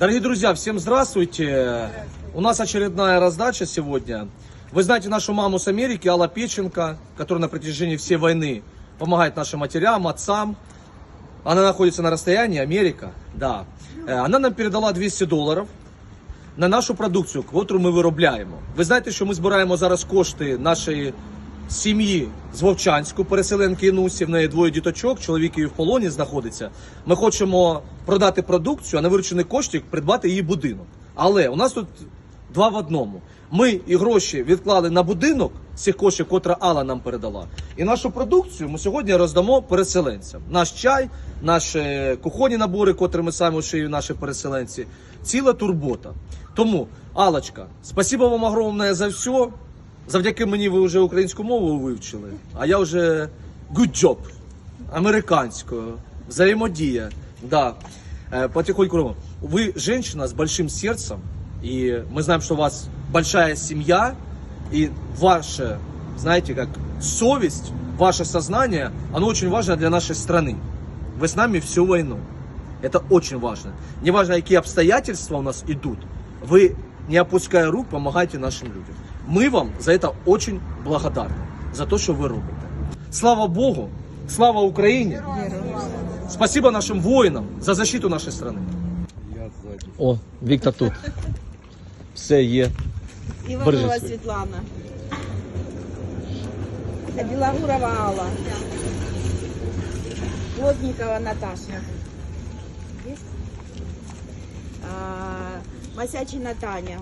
Дорогие друзья, всем здравствуйте. У нас очередная раздача сегодня. Вы знаете нашу маму с Америки, Алла Печенко, которая на протяжении всей войны помогает нашим матерям, отцам. Она находится на расстоянии, Америка, да. Е, Она нам передала 200 доларів на нашу продукцію, яку ми виробляємо. Ви знаєте, що ми збираємо зараз кошти нашої сім'ї з Вовчанську, переселенки Інусі, в неї двоє діточок, чоловік її в полоні знаходиться. Ми хочемо продати продукцію, а на виручені кошти придбати її будинок. Але у нас тут два в одному. Ми і гроші відклали на будинок цих коштів, котра Алла нам передала. І нашу продукцію ми сьогодні роздамо переселенцям. Наш чай, наші кухонні набори, котрі ми самі шиємо, наші переселенці. Ціла турбота. Тому, Алочка, спасибо вам огромне за все. Завдяки мені ви вже українську мову вивчили, а я вже good job американською, взаимодія. Да. Э, Потихоньку. робимо. Вы женщина с большим сердцем, и мы знаем, что у вас большая семья, и ваша, знаете, как совесть, ваше сознание, оно очень важно для нашей страны. Вы с нами всю войну. Это очень важно. Неважно, какие обстоятельства у нас идут, вы, не опуская рук, помогаете нашим людям. Мы вам за это очень благодарны, за то, что вы робите. Слава Богу, слава Украине, спасибо нашим воинам за защиту нашей страны. О, Віктор тут. Все є. Боржецкий. Светлана. Белогурова Алла. Плотникова Наташа. Есть? Масячина Таня.